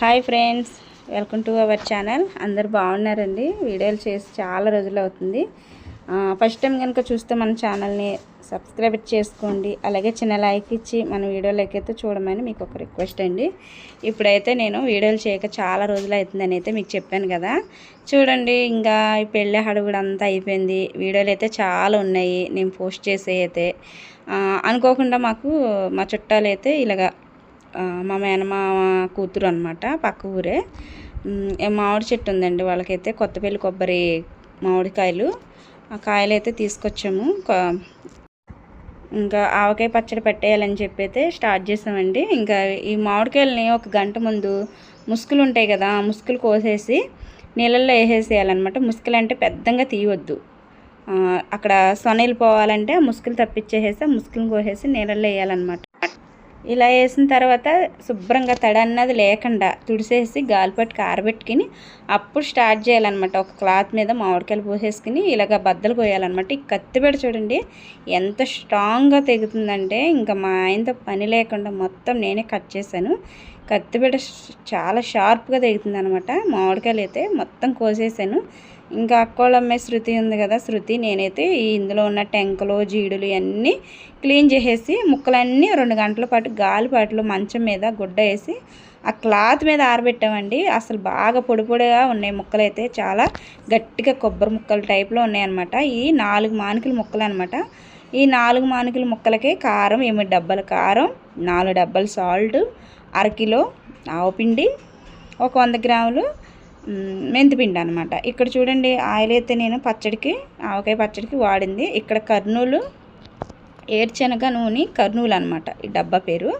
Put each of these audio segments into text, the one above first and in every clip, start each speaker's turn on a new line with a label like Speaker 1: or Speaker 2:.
Speaker 1: Hi friends welcome to our channel. అందరు బాగున్నారండి? వీడియోలు చేసి చాలా రోజులు అవుతుంది. ఫస్ట్ టైం కనుక చూస్తే మన ఛానల్ని సబ్స్క్రైబ్ చేసుకోండి. అలాగే చిన్న లైక్ ఇచ్చి మన వీడియోలకి అయితే చూడమని మీకు ఒక రిక్వెస్ట్ అండి. ఇప్పుడైతే నేను వీడియోలు చేయక చాలా రోజులు అవుతుందని అయితే మీకు చెప్పాను కదా. చూడండి ఇంకా ఈ పెళ్ళి హడుగుడు అంతా అయిపోయింది. వీడియోలు అయితే చాలా ఉన్నాయి. నేను పోస్ట్ చేసే అయితే. అనుకోకుండా మాకు మా చుట్టాలు అయితే ఇలాగా మా మేనమామ కూతురు అనమాట పక్క ఊరే. మామిడి చెట్టు ఉందండి వాళ్ళకైతే కొత్తపల్లి కొబ్బరి మామిడికాయలు. ఆ కాయలు అయితే తీసుకొచ్చాము ఇంకా ఆవకాయ పచ్చడి పెట్టేయాలని చెప్పి అయితే స్టార్ట్ చేసామండి. ఇంకా ఈ మామిడికాయలని ఒక గంట ముందు ముసుగులు ఉంటాయి కదా ఆ కోసేసి నీళ్ళల్లో వేసేసేయాలన్నమాట. ముసుకులు అంటే పెద్దంగా తీయవద్దు అక్కడ సొనీలు పోవాలంటే ఆ ముసుగులు తప్పించేసేసి ఆ ముసుగులు కోసేసి నీళ్ళల్లో వేయాలన్నమాట. ఇలా వేసిన తర్వాత శుభ్రంగా తడి అన్నది లేకుండా తుడిసేసి గాలిపట్టుకు ఆరబెట్టుకుని అప్పుడు స్టార్ట్ చేయాలన్నమాట. ఒక క్లాత్ మీద మామిడికాయలు పోసేసుకుని ఇలాగ బద్దలు పోయాలన్నమాట. ఈ కత్తిపెడ చూడండి ఎంత స్ట్రాంగ్గా తెగుతుందంటే ఇంకా మా ఆయనతో పని లేకుండా మొత్తం నేనే కట్ చేశాను. కత్తిపెడ చాలా షార్ప్గా తెగుతుంది అనమాట మామిడికాయలు అయితే మొత్తం కోసేసాను. ఇంకా అక్కోళ్ళ అమ్మాయి శృతి ఉంది కదా శృతి నేనైతే ఇందులో ఉన్న టెంకలు జీడులు ఇవన్నీ క్లీన్ చేసేసి ముక్కలన్నీ రెండు గంటల పాటు గాలిపాటులు మంచం మీద గుడ్డ వేసి ఆ క్లాత్ మీద ఆరబెట్టామండి. అసలు బాగా పొడి పొడిగా ఉన్నాయి ముక్కలు అయితే చాలా గట్టిగా కొబ్బరి ముక్కలు టైప్లో ఉన్నాయన్నమాట. ఈ నాలుగు మానికల ముక్కలు అనమాట ఈ నాలుగు మానికల ముక్కలకే కారం ఎనిమిది డబ్బాల కారం నాలుగు డబ్బాలు సాల్ట్ అరకిలో ఆవుపిండి ఒక వంద గ్రాములు మెంతిపిండి అనమాట ఇక్కడ చూడండి ఆయిల్ అయితే నేను పచ్చడికి ఆవకాయ పచ్చడికి వాడింది. ఇక్కడ కర్నూలు ఏడ్చెనగ నూనె కర్నూలు అనమాట ఈ డబ్బా పేరు.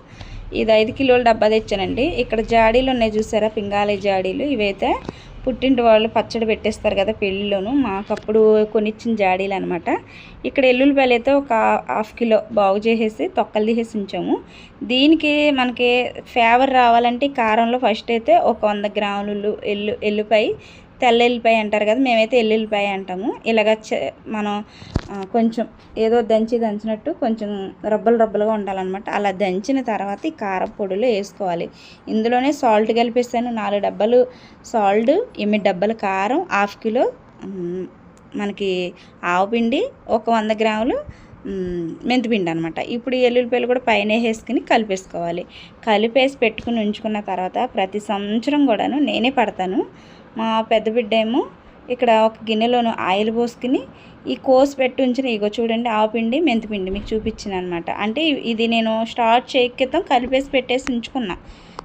Speaker 1: ఇది ఐదు కిలోల డబ్బా తెచ్చానండి. ఇక్కడ జాడీలు ఉన్నాయి చూసారా? పింగాళీ జాడీలు. ఇవైతే పుట్టింటి వాళ్ళు పచ్చడి పెట్టేస్తారు కదా పెళ్ళిలోను. మాకు అప్పుడు కొనిచ్చిన జాడీలు అనమాట ఇక్కడ ఎల్లుల్లిపాయలు అయితే ఒక హాఫ్ కిలో బాగు చేసేసి తొక్కలు తీసేసి ఉంచాము. దీనికి మనకి ఫేవర్ రావాలంటే కారంలో ఫస్ట్ అయితే ఒక వంద గ్రాములు ఎల్లు ఎల్లుపాయ తెల్ల ఎల్లిపాయ అంటారు కదా మేమైతే ఎల్లుల్లిపాయ అంటాము. ఇలాగ చ- మనం కొంచెం ఏదో దంచి దంచినట్టు కొంచెం రబ్బలు రబ్బలుగా ఉండాలన్నమాట. అలా దంచిన తర్వాత ఈ కారం పొడిలో వేసుకోవాలి. ఇందులోనే సాల్ట్ కలిపేస్తాను. నాలుగు డబ్బాలు సాల్ట్ ఎనిమిది డబ్బాలు కారం హాఫ్ కిలో మనకి ఆవుపిండి ఒక వంద గ్రాములు మెంతిపిండి అనమాట ఇప్పుడు ఎల్లుల్లిపాయలు కూడా పైన వేసుకుని కలిపేసుకోవాలి. కలిపేసి పెట్టుకుని ఉంచుకున్న తర్వాత ప్రతి సంవత్సరం కూడాను నేనే పడతాను. మా పెద్ద బిడ్డ ఏమో ఇక్కడ ఒక గిన్నెలోను ఆయిల్ పోసుకుని ఈ కోసి పెట్టి ఉంచిన ఇగో చూడండి ఆవపిండి మెంతిపిండి మీకు చూపించిన అనమాట అంటే ఇది నేను స్టార్ట్ చేయక్కితం కలిపేసి పెట్టేసి ఉంచుకున్నా.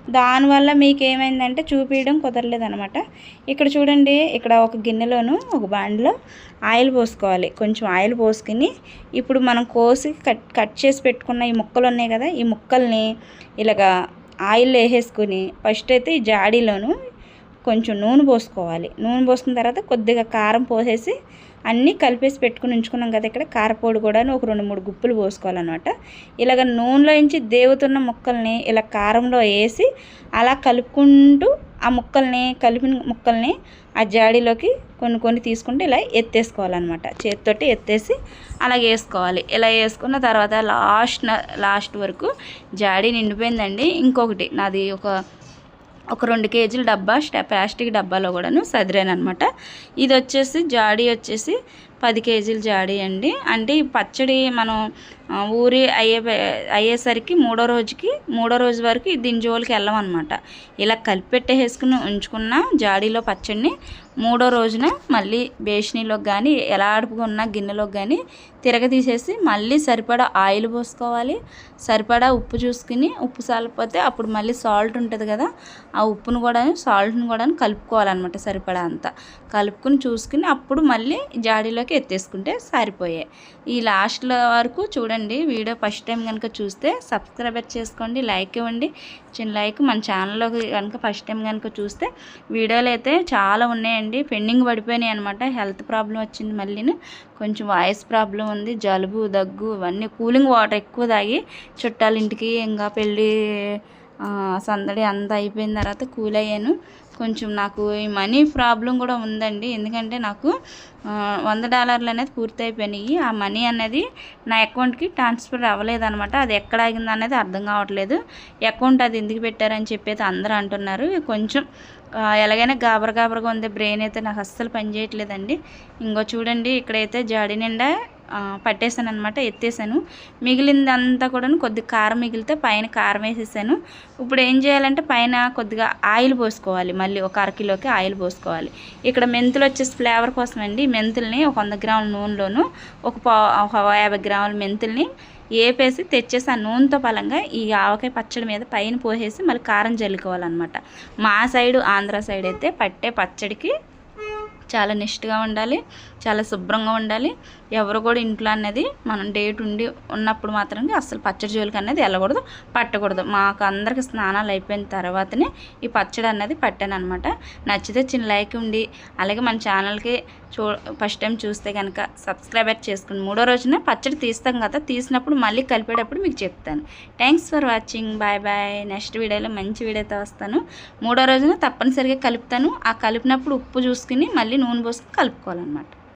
Speaker 1: దానివల్ల మీకు ఏమైందంటే చూపించడం కుదరలేదనమాట ఇక్కడ చూడండి ఇక్కడ ఒక గిన్నెలోను ఒక బాండ్లో ఆయిల్ పోసుకోవాలి. కొంచెం ఆయిల్ పోసుకుని ఇప్పుడు మనం కోసి కట్ కట్ చేసి పెట్టుకున్న ఈ ముక్కలు ఉన్నాయి కదా ఈ ముక్కల్ని ఇలాగా ఆయిల్ వేసేసుకుని ఫస్ట్ అయితే ఈ జాడీలోను కొంచెం నూనె పోసుకోవాలి. నూనె పోసుకున్న తర్వాత కొద్దిగా కారం పోసేసి అన్నీ కలిపేసి పెట్టుకుని ఉంచుకున్నాం కదా ఇక్కడ. కారపొడి కూడా ఒక రెండు మూడు గుప్పులు పోసుకోవాలన్నమాట. ఇలాగ నూనెలో నుంచి దేవుతున్న ముక్కల్ని ఇలా కారంలో వేసి అలా కలుపుకుంటూ ఆ ముక్కల్ని కలిపిన ముక్కల్ని ఆ జాడీలోకి కొన్ని కొన్ని తీసుకుంటే ఇలా ఎత్తేసుకోవాలన్నమాట. చేతితోటి ఎత్తేసి అలాగే వేసుకోవాలి. ఇలా వేసుకున్న తర్వాత లాస్ట్ లాస్ట్ వరకు జాడీ నిండిపోయిందండి. ఇంకొకటి నాది ఒక ఒక రెండు కేజీల డబ్బా ప్లాస్టిక్ డబ్బాలో కూడాను సదిరాను అనమాట ఇది వచ్చేసి జాడీ వచ్చేసి పది కేజీల జాడీ అండి. అంటే ఈ పచ్చడి మనం ఊరి అయ్యే అయ్యేసరికి మూడో రోజుకి మూడో రోజు వరకు దీని జోలికి వెళ్ళమన్నమాట ఇలా కలిపెట్టేసుకుని ఉంచుకున్న జాడీలో పచ్చడిని మూడో రోజున మళ్ళీ బేషనీలోకి కానీ ఎలా ఎలాడుకున్న గిన్నెలోకి కానీ తిరగతీసేసి మళ్ళీ సరిపడా ఆయిల్ పోసుకోవాలి. సరిపడా ఉప్పు చూసుకుని ఉప్పు సాలిపోతే అప్పుడు మళ్ళీ సాల్ట్ ఉంటుంది కదా ఆ ఉప్పును కూడా సాల్ట్ని కూడా కలుపుకోవాలన్నమాట సరిపడా అంతా. కలుపుకుని చూసుకుని అప్పుడు మళ్ళీ జాడీలోకి ఎత్తేసుకుంటే సరిపోయాయి ఈ లాస్ట్లో వరకు చూడండి వీడియో ఫస్ట్ టైం కనుక చూస్తే సబ్స్క్రైబర్ చేసుకోండి లైక్ ఇవ్వండి. చిన్న లైక్ మన ఛానల్లో కనుక ఫస్ట్ టైం కనుక చూస్తే వీడియోలు అయితే చాలా ఉన్నాయండి. పెండింగ్ పడిపోయినాయి అనమాట హెల్త్ ప్రాబ్లం వచ్చింది మళ్ళీ కొంచెం వాయిస్ ప్రాబ్లం ఉంది జలుబు దగ్గు ఇవన్నీ కూలింగ్ వాటర్ ఎక్కువ తాగి చుట్టాలింటికి ఇంకా పెళ్ళి సందడి అంతా అయిపోయిన తర్వాత కూల్ అయ్యాను కొంచెం నాకు ఈ మనీ ప్రాబ్లం కూడా ఉందండి. ఎందుకంటే నాకు వంద డాలర్లు అనేది పూర్తి అయిపోయినాయి. ఆ మనీ అనేది నా అకౌంట్కి ట్రాన్స్ఫర్ అవ్వలేదన్నమాట. అది ఎక్కడ ఆగింది అనేది అర్థం కావట్లేదు. అకౌంట్ అది ఎందుకు పెట్టారని చెప్పేది అందరూ అంటున్నారు. కొంచెం ఎలాగైనా గాబర గాబరగా ఉంది బ్రెయిన్ అయితే నాకు అస్సలు పనిచేయట్లేదండి ఇంకో చూడండి ఇక్కడైతే జాడి నిండా పట్టేశాను అనమాట ఎత్తేసాను మిగిలిందంతా కూడా కొద్దిగా కారం మిగిలితే పైన కారం వేసేసాను. ఇప్పుడు ఏం చేయాలంటే పైన కొద్దిగా ఆయిల్ పోసుకోవాలి. మళ్ళీ ఒక అరకిలోకి ఆయిల్ పోసుకోవాలి. ఇక్కడ మెంతులు వచ్చేసి ఫ్లేవర్ కోసం అండి మెంతుల్ని ఒక వంద గ్రాముల నూనెలోను ఒక పా ఒక యాభై గ్రాముల మెంతుల్ని ఏపేసి తెచ్చేసి ఆ నూనెతో పలంగా ఈ ఆవకాయ పచ్చడి మీద పైన పోసేసి మళ్ళీ కారం జల్లుకోవాలన్నమాట. మా సైడు ఆంధ్ర సైడ్ అయితే పట్టే పచ్చడికి చాలా నిష్ఠగా ఉండాలి చాలా శుభ్రంగా ఉండాలి. ఎవరు కూడా ఇంట్లో అనేది మనం డేట్ ఉండి ఉన్నప్పుడు మాత్రమే అసలు పచ్చడి జోలికి అనేది వెళ్ళకూడదు పట్టకూడదు. మాకు అందరికి స్నానాలు అయిపోయిన తర్వాతనే ఈ పచ్చడి అనేది పట్టాను అనమాట నచ్చితే చిన్న లైక్ ఉండి అలాగే మన ఛానల్కి చూ ఫస్ట్ టైం చూస్తే కనుక సబ్స్క్రైబర్ చేసుకుని మూడో రోజున పచ్చడి తీస్తాం కదా తీసినప్పుడు మళ్ళీ కలిపేటప్పుడు మీకు చెప్తాను. Thanks for watching. Bye bye. Next వీడియోలో మంచి వీడియోతో వస్తాను. మూడో రోజున తప్పనిసరిగా కలుపుతాను. ఆ కలిపినప్పుడు ఉప్పు చూసుకుని మళ్ళీ నూనె పోసుకొని కలుపుకోవాలన్నమాట.